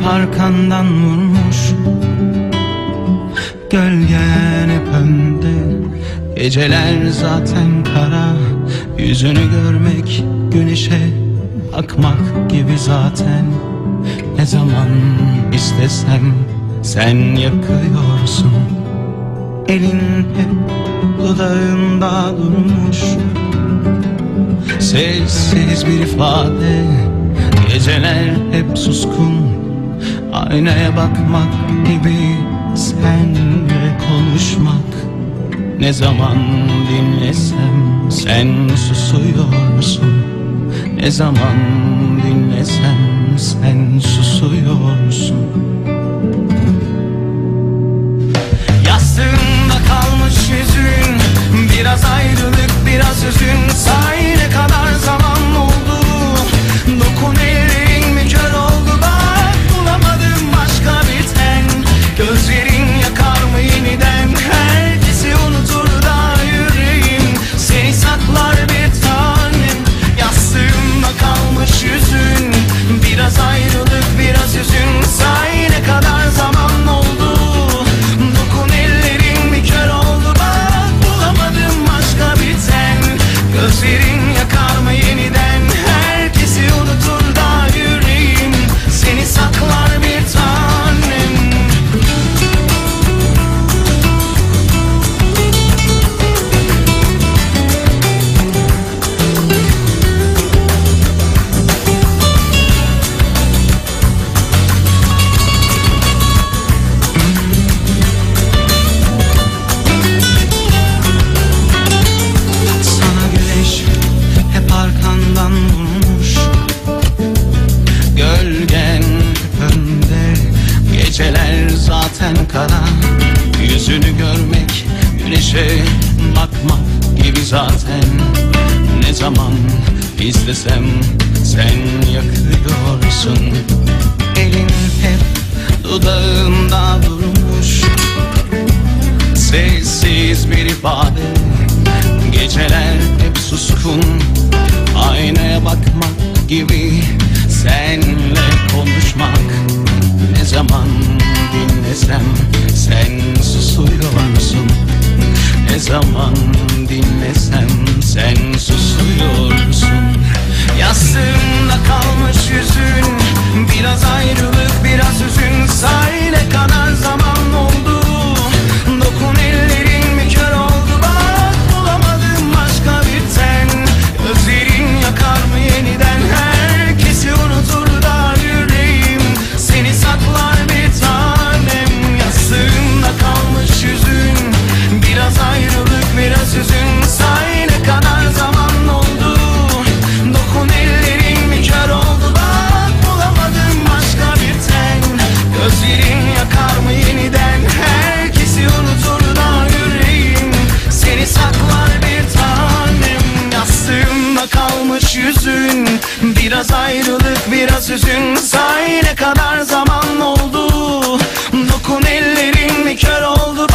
hep arkandan vurmuş. Gölgen hep önde. Geceler zaten kara. Yüzünü görmek güneşe bakmak gibi zaten. Ne zaman istesem sen yakıyorsun. Elin hep dudağında durmuş. Sessiz bir ifade. Geceler hep suskun. Aynaya bakmak gibi senle konuşmak. Ne zaman dinlesem sen susuyorsun. Ne zaman şey. Bakmak gibi zaten. Ne zaman istesem sen yakıyorsun. Elin hep dudağımda durmuş. Sessiz bir ifade. Geceler hep suskun. Aynaya bakmak gibi sen Biraz ayrılık biraz hüzün Say ne kadar zaman oldu? Dokun ellerin kör oldu.